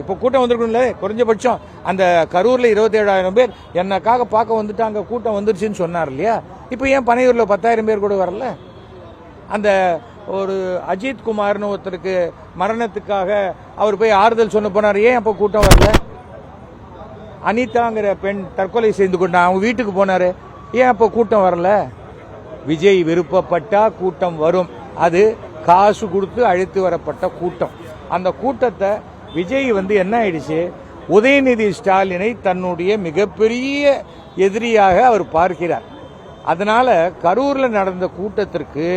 இப்போ கூட்டம் வந்திருக்கணும்ல குறைஞ்சபட்சம் அந்த கரூரில் இருபத்தேழாயிரம் பேர் என்னக்காக பார்க்க வந்துட்டாங்க கூட்டம் வந்துருச்சுன்னு சொன்னார் இல்லையா? இப்போ ஏன் பனையூரில் பத்தாயிரம் பேர் கூட வரல? அந்த ஒரு அஜித் குமார்னு ஒருத்தருக்கு மரணத்துக்காக அவர் போய் ஆறுதல் சொன்ன போனார் ஏன் அப்போ கூட்டம் வரல? அனிதாங்கிற பெண் தற்கொலை செய்து கொண்டா அவங்க வீட்டுக்கு போனார் ஏன் அப்போ கூட்டம் வரல? விஜய் விருப்பப்பட்டா கூட்டம் வரும். அது காசு கொடுத்து அழைத்து வரப்பட்ட கூட்டம். அந்த கூட்டத்தை விஜய் வந்து என்ன ஆயிடுச்சு? உதயநிதி ஸ்டாலினை தன்னுடைய மிகப்பெரிய எதிரியாக அவர் பார்க்கிறார். அதனால கரூரில் நடந்த கூட்டத்திற்கு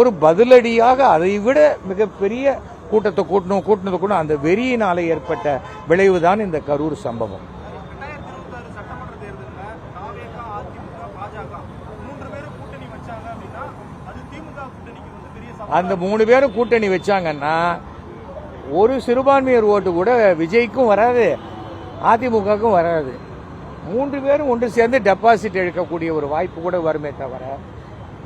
ஒரு பதிலடியாக அதை விட மிகப்பெரிய கூட்டத்தை கூட்டணும் கூட்டினது கூட அந்த வெறியினாலே ஏற்பட்ட விளைவுதான் இந்த கரூர் சம்பவம். அந்த மூணு பேரும் கூட்டணி வச்சாங்கன்னா ஒரு சிறுபான்மையர் ஓட்டு கூட விஜய்க்கும் வராது அதிமுகவுக்கும் வராது. மூன்று பேரும் ஒன்று சேர்ந்து டெபாசிட் எடுக்கக்கூடிய ஒரு வாய்ப்பு கூட வருமே தவிர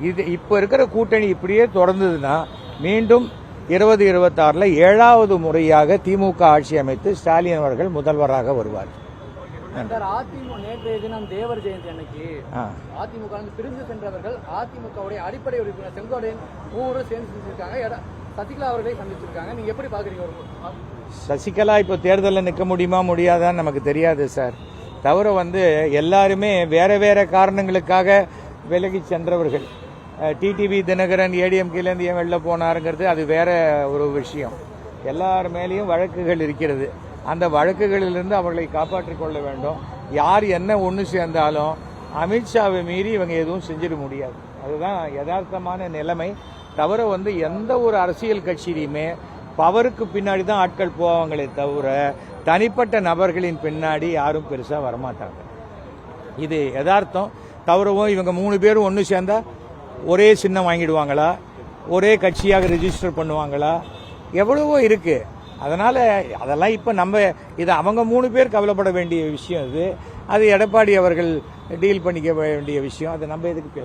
இது இப்போ இருக்கிற கூட்டணி இப்படியே தொடர்ந்ததுன்னா மீண்டும் இருபது இருபத்தாறில் ஏழாவது முறையாக திமுக ஆட்சி அமைத்து ஸ்டாலின் அவர்கள் முதல்வராக வருவார். அதிமுக நேற்றைய தினம் தேவர் ஜெயந்தி அன்னைக்கு அதிமுக பிரிந்து சென்றவர்கள் அதிமுகவுடைய அடிப்படை உறுப்பினர் செங்கோடையன் மூவரும் சேர்ந்து செஞ்சிருக்காங்க. சசிகலா அவர்களை சந்திச்சிருக்காங்க. நீங்க எப்படி பாக்குறீங்க சசிகலா இப்போ தேர்தலில் நிற்க முடியுமா முடியாதான்னு நமக்கு தெரியாது சார். தவிர வந்து எல்லாருமே வேற வேற காரணங்களுக்காக விலகி சென்றவர்கள். டிடிவி தினகரன் ஏடிஎம்கேலேருந்து ஏன் வெளில போனாருங்கிறது அது வேற ஒரு விஷயம். எல்லார் மேலேயும் வழக்குகள் இருக்கிறது. அந்த வழக்குகளிலிருந்து அவர்களை காப்பாற்றிக் கொள்ள வேண்டும். யார் என்ன ஒன்று சேர்ந்தாலும் அமித்ஷாவை மீறி இவங்க எதுவும் செஞ்சிட முடியாது. அதுதான் யதார்த்தமான நிலைமை. தவிர வந்து எந்த ஒரு அரசியல் கட்சியிலையுமே பவருக்கு பின்னாடி தான் ஆட்கள் போவாங்களே தவிர தனிப்பட்ட நபர்களின் பின்னாடி யாரும் பெருசாக வரமாட்டாங்க. இது யதார்த்தம். தவிரவும் இவங்க மூணு பேரும் ஒன்று சேர்ந்தா ஒரே சின்னம் வாங்கிடுவாங்களா? ஒரே கட்சியாக ரிஜிஸ்டர் பண்ணுவாங்களா? எவ்வளவோ இருக்கு. அதனால அதெல்லாம் இப்போ நம்ம இது அவங்க மூணு பேர் கவலைப்பட வேண்டிய விஷயம் இது. அது எடப்பாடி அவர்கள் டீல் பண்ணிக்க வேண்டிய விஷயம். அதை நம்ம எதுக்கு பேசணும்